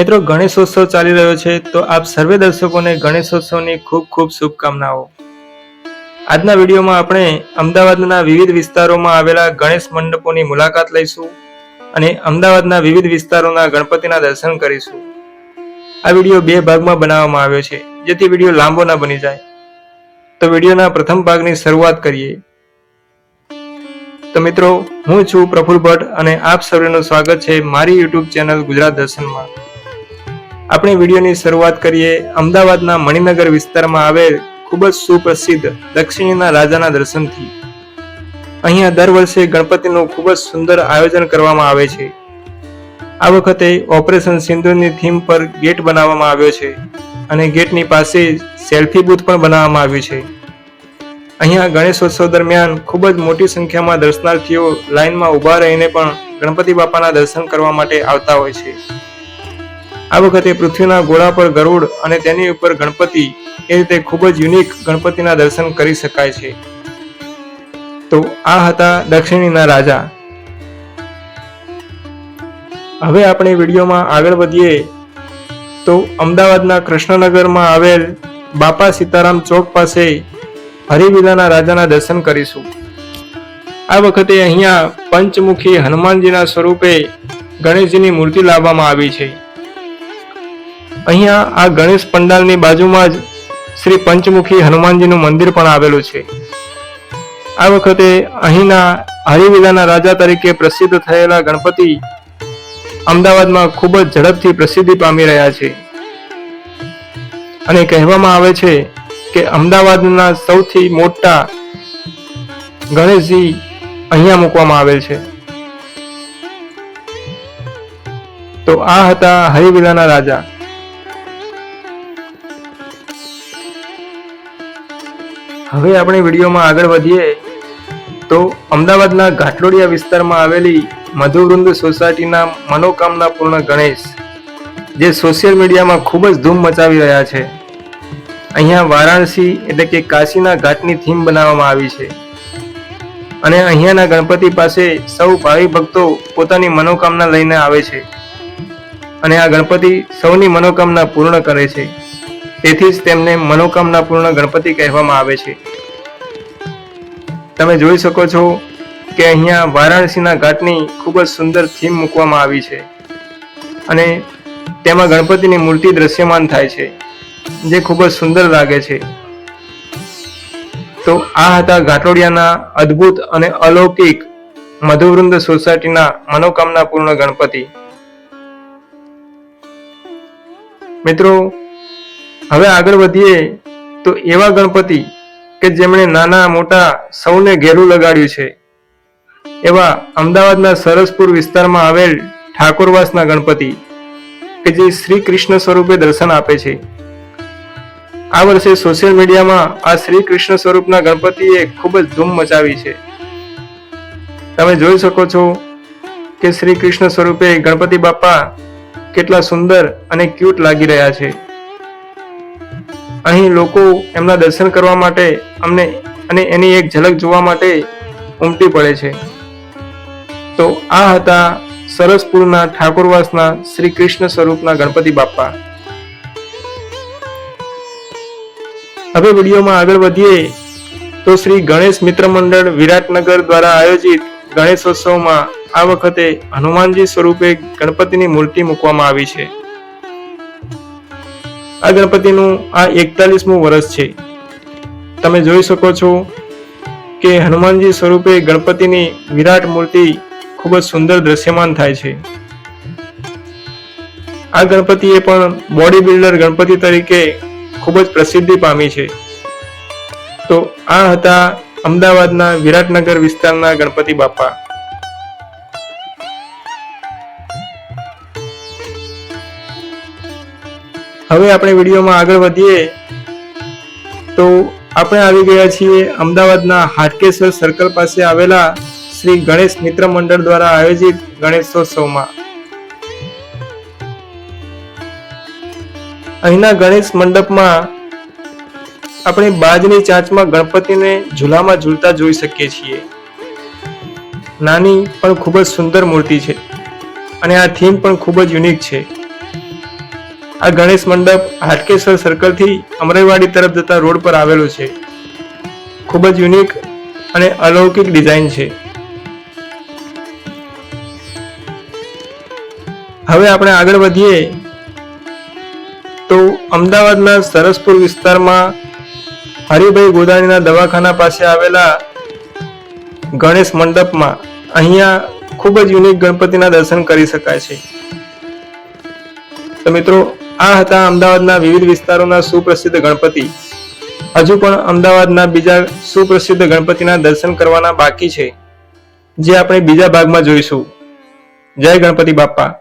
મિત્રો, ગણેશોત્સવ ચાલી રહ્યો છે, તો આપ સર્વે દર્શકોને ગણેશોત્સવની ખૂબ ખૂબ શુભકામનાઓ. આજના વિડીયોમાં આપણે અમદાવાદના વિવિધ વિસ્તારોમાં આવેલા ગણેશ મંડપોની મુલાકાત લઈશું અને અમદાવાદના વિવિધ વિસ્તારોના ગણપતિના દર્શન કરીશું. આ વીડિયો બે ભાગમાં બનાવવામાં આવ્યો છે, જેથી વીડિયો લાંબો ના બની જાય. તો વિડીયોના પ્રથમ ભાગની શરૂઆત કરીએ. તો મિત્રો, હું છું પ્રફુલ ભટ્ટ અને આપ સૌનું સ્વાગત છે મારી યુટ્યુબ ચેનલ ગુજરાત દર્શનમાં. આપણે વિડીયોની શરૂઆત કરીએ. અમદાવાદના મણિનગર વિસ્તારમાં આવેલ ખૂબ જ સુપ્રસિદ્ધ દક્ષિણીના રાજાના દર્શનથી. અહીંયા દર વર્ષે ગણપતિનું ખૂબ જ સુંદર આયોજન કરવામાં આવે છે. આ વખતે ઓપરેશન સિંધુની થીમ પર ગેટ બનાવવામાં આવ્યો છે અને ગેટની પાસે સેલ્ફી બૂથ પણ બનાવવામાં આવ્યું છે. અહીંયા ગણેશોત્સવ દરમિયાન ખૂબ જ મોટી સંખ્યામાં દર્શનાર્થીઓ લાઇનમાં ઊભા રહીને પણ ગણપતિ બાપાના દર્શન કરવા માટે આવતા હોય છે. આ વખતે પૃથ્વીના ગોળા પર ગરુડ અને તેની ઉપર ગણપતિ એ રીતે ખૂબ જ યુનિક ગણપતિના દર્શન કરી શકાય છે. તો આ હતા દક્ષિણીના રાજા. હવે આપણે વિડીયોમાં આગળ વધીએ. તો અમદાવાદના કૃષ્ણનગરમાં આવેલ બાપા સીતારામ ચોક પાસે હરિવિલાના રાજાના દર્શન કરીશું. આ વખતે અહીંયા પંચમુખી હનુમાનજીના સ્વરૂપે ગણેશજીની મૂર્તિ લાવવામાં આવી છે. અહીંયા આ ગણેશ પંડાલની બાજુમાં જ શ્રી પંચમુખી હનુમાનજીનું મંદિર પણ આવેલું છે. આ વખતે અહીંના હરિવિલાના રાજા તરીકે પ્રસિદ્ધ થયેલા ગણપતિ અમદાવાદમાં ખૂબ જ ઝડપથી પ્રસિદ્ધિ પામી રહ્યા છે. અને કહેવામાં આવે છે કે અમદાવાદના સૌથી મોટા ગણેશજી અહીંયા મૂકવામાં આવેલ છે. તો આ હતા હરિવિલાના રાજા. હવે આપણે વિડીયોમાં આગળ વધીએ. તો અમદાવાદના ઘાટલોડિયા વિસ્તારમાં આવેલી મધુવૃંદ સોસાયટીના મનોકામના પૂર્ણ ગણેશ, જે સોશિયલ મીડિયામાં ખૂબ જ ધૂમ મચાવી રહ્યા છે. અહીંયા વારાણસી એટલે કે કાશીના ઘાટની થીમ બનાવવામાં આવી છે. અને અહીંયાના ગણપતિ પાસે સૌ ભાવિ ભક્તો પોતાની મનોકામના લઈને આવે છે. અને આ ગણપતિ સૌની મનોકામના પૂર્ણ કરે છે. તેથી જ તેમને મનોકામના પૂર્ણ ગણપતિ કહેવામાં આવે છે. તમે જોઈ શકો છો કે અહીંયા વારાણસીના ઘાટની ખૂબ જ સુંદર થીમ મૂકવામાં આવી છે. અને તેમાં ગણપતિની મૂર્તિ દ્રશ્યમાન થાય છે, જે ખૂબ જ સુંદર લાગે છે. તો આ હતા ઘાટોડિયાના અદ્ભુત અને અલૌકિક મધુવૃંદ સોસાયટીના મનોકામના પૂર્ણ ગણપતિ. મિત્રો, હવે આગળ વધીએ તો એવા ગણપતિ કે જેમણે નાના મોટા સૌને ઘેરું લગાડ્યું છે. એવા અમદાવાદના સરસપુર વિસ્તારમાં આવેલ ઠાકોરવાસના ગણપતિ કે જે શ્રી કૃષ્ણ સ્વરૂપે દર્શન આપે છે. આ વર્ષે સોશિયલ મીડિયામાં આ શ્રી કૃષ્ણ સ્વરૂપના ગણપતિએ ખૂબ જ ધૂમ મચાવી છે. તમે જોઈ શકો છો કે શ્રી કૃષ્ણ સ્વરૂપે ગણપતિ બાપા કેટલા સુંદર અને ક્યુટ લાગી રહ્યા છે. અહીં લોકો એમના દર્શન કરવા માટે અમને અને એની એક ઝલક જોવા માટે ઉમટી પડે છે. તો આ હતા સરસપુરના ઠાકોરવાસના શ્રી કૃષ્ણ સ્વરૂપના ગણપતિ બાપા હવે વિડીયોમાં આગળ વધીએ તો શ્રી ગણેશ મિત્ર મંડળ વિરાટનગર દ્વારા આયોજિત ગણેશોત્સવમાં આ વખતે હનુમાનજી સ્વરૂપે ગણપતિની મૂર્તિ મૂકવામાં આવી છે. આ ગણપતિનું આ એકતાલીસમું વર્ષ છે. તમે જોઈ શકો છો કે હનુમાનજી સ્વરૂપે ગણપતિની વિરાટ મૂર્તિ ખૂબ જ સુંદર દ્રશ્યમાન થાય છે. આ ગણપતિએ પણ બોડી બિલ્ડર ગણપતિ તરીકે ખૂબ જ પ્રસિદ્ધિ પામી છે. તો આ હતા અમદાવાદના વિરાટનગર વિસ્તારના ગણપતિ બાપા. હવે આપણે વિડીયોમાં આગળ વધીએ તો આપણે આવી ગયા છીએ અમદાવાદના હાટકેશ્વર સર્કલ પાસે આવેલા શ્રી ગણેશ મિત્ર મંડળ દ્વારા આયોજિત ગણેશોત્સવમાં. અહીંના ગણેશ મંડપમાં આપણે બાજની ચાંચમાં ગણપતિને ઝૂલામાં ઝૂલતા જોઈ શકીએ છીએ. નાની પણ ખૂબ જ સુંદર મૂર્તિ છે અને આ થીમ પણ ખૂબ જ યુનિક છે. આ ગણેશ મંડપ હાટકેશ્વર સર્કલથી અમરેવાડી તરફ જતા રોડ પર આવેલું છે. ખૂબ જ યુનિક અને અલૌકિક ડિઝાઇન છે. હવે આપણે આગળ વધીએ તો અમદાવાદના સરસપુર વિસ્તારમાં હરિભાઈ ગોદાણીના દવાખાના પાસે આવેલા ગણેશ મંડપમાં અહીંયા ખૂબ જ યુનિક ગણપતિના દર્શન કરી શકાય છે. તો મિત્રો આ હતા અમદાવાદના વિવિધ વિસ્તારોના સુપ્રસિદ્ધ ગણપતિ. હજુ પણ અમદાવાદના બીજા સુપ્રસિદ્ધ ગણપતિના દર્શન કરવાના બાકી છે. જે આપણે બીજા ભાગમાં જોઈશું. જય ગણપતિ બાપા.